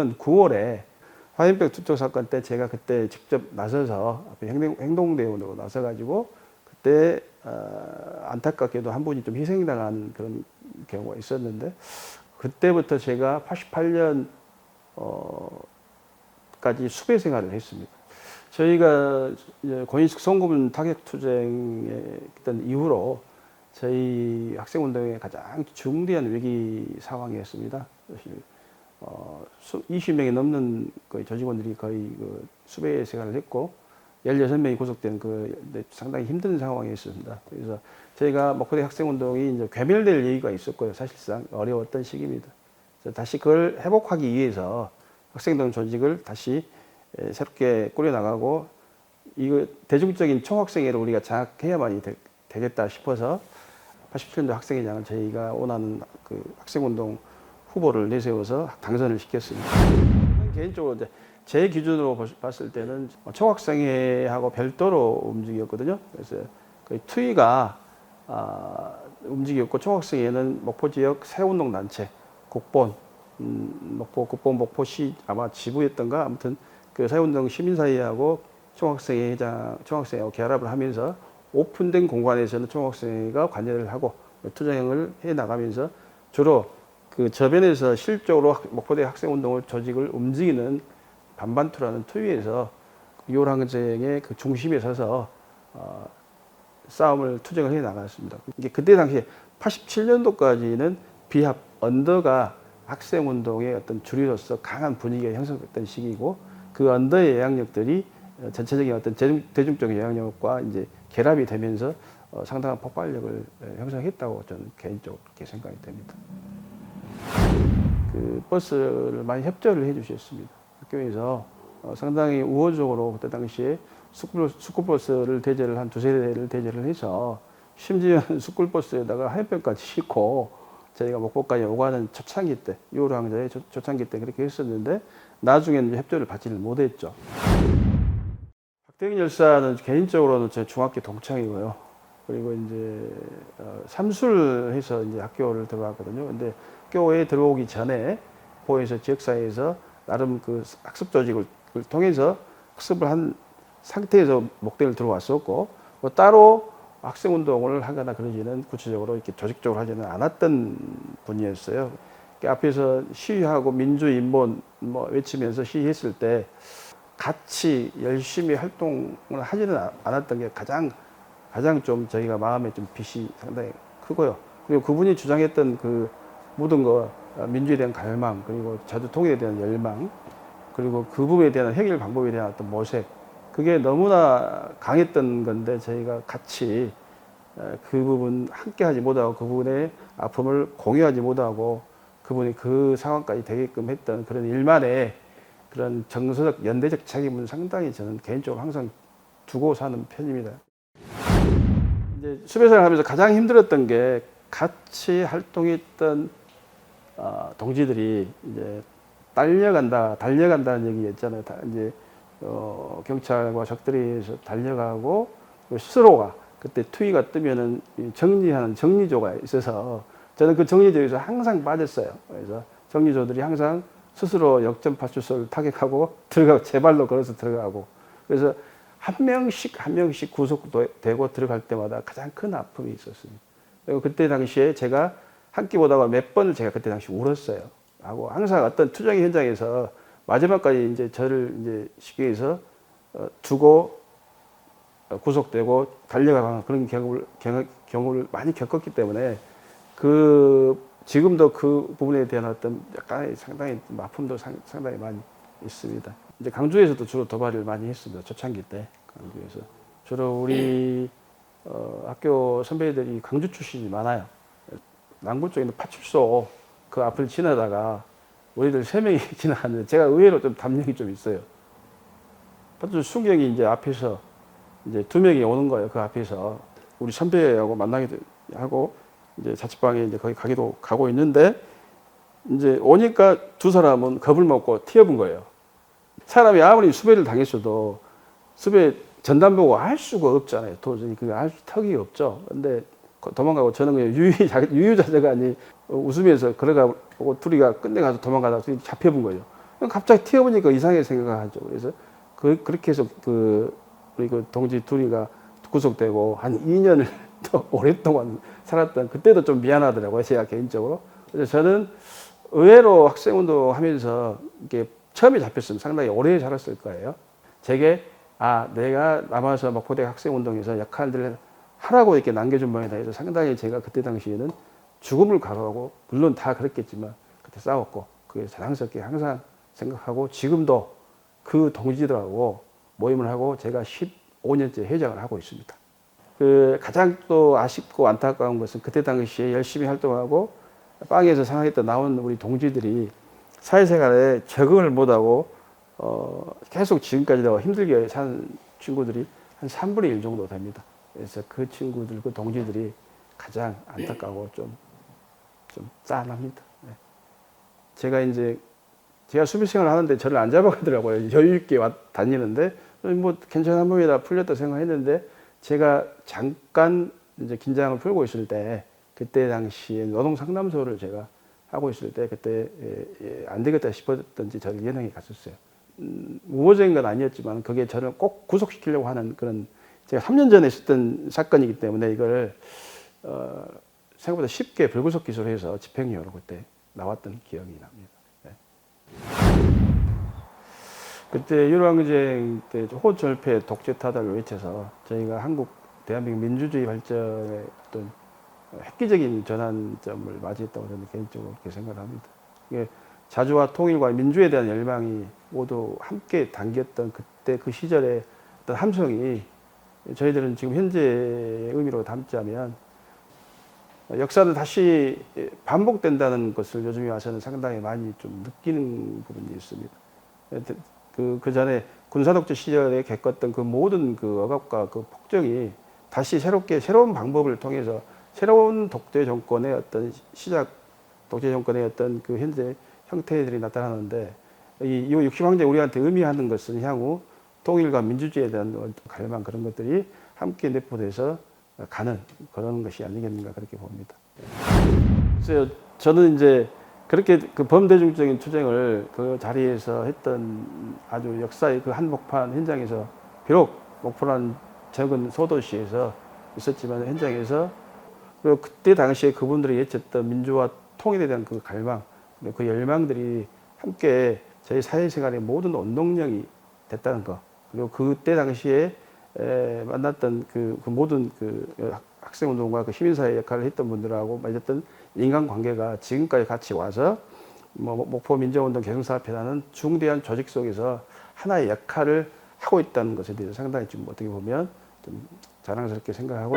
2009년 9월에 화염병 투척 사건 때 제가 그때 직접 나서서 행동, 행동대원으로 나서가지고 그때 어, 안타깝게도 한 분이 좀 희생당한 그런 경우가 있었는데 그때부터 제가 88년 어, 까지 수배 생활을 했습니다. 저희가 권인숙 송구문 타격 투쟁에 있던 이후로 저희 학생 운동의 가장 중대한 위기 상황이었습니다. 사실 어, 20명이 넘는 거의 조직원들이 거의 그 수배 생활을 했고 16명이 구속된 그 네, 상당히 힘든 상황이었습니다. 그래서 저희가 목포대 학생 운동이 이제 괴멸될 얘기가 있었고요. 사실상 어려웠던 시기입니다. 그래서 다시 그걸 회복하기 위해서 학생동 조직을 다시 에, 새롭게 꾸려나가고 이거 대중적인 총학생회를 우리가 장악해야만이 되, 겠다 싶어서 87년도 학생회장을 저희가 원하는 그 학생운동 후보를 내세워서 당선을 시켰습니다. 개인적으로 이제 제 기준으로 볼- 봤을 때는 총학생회하고 별도로 움직였거든요. 그래서 그 투위가 아, 움직였고 총학생회는 목포 지역 새운동 단체 국본 음, 목포 국본 목포시 아마 지부였던가 아무튼 그 새운동 시민사회하고 총학생회 회장 총학생회하고 결합을 하면서 오픈된 공간에서는 총학생회가 관여를 하고 투쟁을 해 나가면서 주로 그 저변에서 실적으로 학- 목포대 학생 운동을 조직을 움직이는 반반투라는 투위에서 이호랑쟁의 그 중심에 서서 어, 싸움을 투쟁을 해 나갔습니다. 이게 그때 당시에 87년도까지는 비합 언더가 학생 운동의 어떤 주류로서 강한 분위기가 형성됐던 시기고 그 언더의 영향력들이 어, 전체적인 어떤 대중, 대중 적인 영향력과 이제 결합이 되면서 어, 상당한 폭발력을 에, 형성했다고 저는 개인적으로 그렇게 생각이 됩니다. 그 버스를 많이 협조를 해주셨습니다. 학교에서 어, 상당히 우호적으로 그때 스쿨, 스쿨버스를 대절을 한 두세 대를 대절을 해서 심지어 스쿨버스에다가 하얀병까지 싣고 저희가 목포까지 오가는 초창기 때, 유로항자의 초- 초창기 때 그렇게 했었는데 나중에는 협조를 받지를 못했죠. 박대균 열사는 개인적으로는 제 중학교 동창이고요. 그리고 이제 어, 삼술해서 이제 학교를 들어갔거든요. 근데 학교에 들어오기 전에 보에서 지역사회에서 나름 그 학습 조직을 통해서 학습을 한 상태에서 목대를 들어왔었고 뭐 따로 학생 운동을 하거나 그러지는 구체적으로 이렇게 조직적으로 하지는 않았던 분이었어요. 그 앞에서 시위하고 민주인본 뭐 외치면서 시위했을 때 같이 열심히 활동을 하지는 않- 않았던 게 가장 가장 좀 저희가 마음에 좀 빚이 상당히 크고요. 그리고 그분이 주장했던 그 모든 거 어, 민주에 대한 갈망 그리고 자주 통일에 대한 열망 그리고 그 부분에 대한 해결 방법에 대한 어떤 모색 그게 너무나 강했던 건데 저희가 같이 어, 그 부분 함께 하지 못하고 그 부분의 아픔을 공유하지 못하고 그분이 그 상황까지 되게끔 했던 그런 일만의 그런 정서적 연대적 책임은 상당히 저는 개인적으로 항상 두고 사는 편입니다. 이제 수배생활 하면서 가장 힘들었던 게 같이 활동했던 어, 동지들이 이제 딸려간다, 달려간다는 얘기였잖아요. 다 이제 어, 경찰과 의해서 달려가고 그 스스로가 그때 투위가 뜨면은 이 정리하는 정리조가 있어서 저는 그 정리조에서 항상 빠졌어요. 그래서 정리조들이 항상 스스로 역전 파출소를 타격하고 들어가고 제 발로 걸어서 들어가고 그래서 한 명씩 한 명씩 구속되고 들어갈 때마다 가장 큰 아픔이 있었습니다. 그리고 그때 당시에 제가 한끼 보다가 몇 번을 제가 그때 당시 울었어요. 하고 항상 어떤 투쟁 현장에서 마지막까지 이제 저를 이제 쉽게 해서 어, 두고 어, 구속되고 달려가는 그런 경우를, 경우- 경우를 많이 겪었기 때문에 그 지금도 그 부분에 대한 어떤 약간의 상당히 좀 아픔도 상, 상당히 많이 있습니다. 이제 강주에서도 주로 도발을 많이 했습니다. 초창기 때 강주에서 주로 우리 어, 학교 선배들이 강주 출신이 많아요. 남구 쪽에 있는 파출소 그 앞을 지나다가 우리들 세 명이 지나갔는데 제가 의외로 좀 담력이 좀 있어요. 파출소 순경이 이제 앞에서 이제 두 명이 오는 거예요. 그 앞에서 우리 선배하고 만나기도 하고 이제 자취방에 이제 거기 가기도 가고 있는데 이제 오니까 두 사람은 겁을 먹고 튀어본 거예요. 사람이 아무리 수배를 당했어도 수배 전담 보고 알 수가 없잖아요. 도저히 그게 알 턱이 없죠. 근데 도망가고 저는 그냥 유유자, 유유자재가 아니 웃으면서 걸어가고 둘이가 끝내 가서 도망가다가 잡혀본 거예요. 갑자기 튀어보니까 이상하게 생각하죠. 그래서 그, 그렇게 해서 그, 우리 그 동지 둘이가 구속되고 한 2년을 더 오랫동안 살았던 그때도 좀 미안하더라고요. 제가 개인적으로. 그래서 저는 의외로 학생운동 하면서 이게 처음에 잡혔으면 상당히 오래 살았을 거예요. 제게 아 내가 남아서 막 고대 학생운동에서 역할들을 하라고 이렇게 남겨준 모양이다 해서 상당히 제가 그때 당시에는 죽음을 각오하고 물론 다 그랬겠지만 그때 싸웠고 그게 자랑스럽게 항상 생각하고 지금도 그 동지들하고 모임을 하고 제가 15년째 회장을 하고 있습니다. 그 가장 또 아쉽고 안타까운 것은 그때 당시에 열심히 활동하고 빵에서 생활했던 나온 우리 동지들이 사회생활에 적응을 못하고 어 계속 지금까지도 힘들게 산 친구들이 한 3분의 1 정도 됩니다. 그래서 그 친구들, 그 동지들이 가장 안타까워 좀, 좀 짠합니다. 네. 제가 이제 제가 수비생활을 하는데 저를 안 잡아가더라고요. 여유 있게 와, 다니는데 뭐 괜찮은 몸이다 풀렸다 생각했는데 제가 잠깐 이제 긴장을 풀고 있을 때 그때 당시에 노동 상담소를 제가 하고 있을 때 그때 예, 예, 안 되겠다 싶었던지 저를 연행이 갔었어요. 음, 우호적인 건 아니었지만 그게 저를 꼭 구속시키려고 하는 그런 제가 3년 전에 있었던 사건이기 때문에 이걸 어, 생각보다 쉽게 불구속 기소해서 집행유예로 그때 나왔던 기억이 납니다. 네. 그때 유랑쟁 때 호절패 독재 타다를 외쳐서 저희가 한국 대한민국 민주주의 발전의 어떤 획기적인 전환점을 맞이했다고 저는 개인적으로 그렇게 생각합니다. 이게 자주와 통일과 민주에 대한 열망이 모두 함께 당겼던 그때 그 시절의 어떤 함성이 저희들은 지금 현재의 의미로 담자면 역사는 다시 반복된다는 것을 요즘에 와서는 상당히 많이 좀 느끼는 부분이 있습니다. 그, 그 전에 군사독재 시절에 겪었던 그 모든 그 억압과 그 폭정이 다시 새롭게 새로운 방법을 통해서 새로운 독재 정권의 어떤 시작, 독재 정권의 어떤 그 현재 형태들이 나타나는데 이, 이 60황제 우리한테 의미하는 것은 향후 통일과 민주주의에 대한 갈망 그런 것들이 함께 내포돼서 가는 그런 것이 아니겠는가 그렇게 봅니다. 그래서 저는 이제 그렇게 그 범대중적인 투쟁을 그 자리에서 했던 아주 역사의 그 한복판 현장에서 비록 목포라는 적은 소도시에서 있었지만 현장에서 그리고 그때 당시에 그분들이 외쳤던 민주화 통일에 대한 그 갈망, 그 열망들이 함께 저희 사회생활의 모든 원동력이 됐다는 것. 그리고 그때 당시에 에, 만났던 그, 그 모든 그 학생운동과 그 시민사회 역할을 했던 분들하고 맺었던 인간관계가 지금까지 같이 와서 뭐 목포 민주운동 개성사업회라는 중대한 조직 속에서 하나의 역할을 하고 있다는 것에 대해서 상당히 좀 어떻게 보면 좀 자랑스럽게 생각하고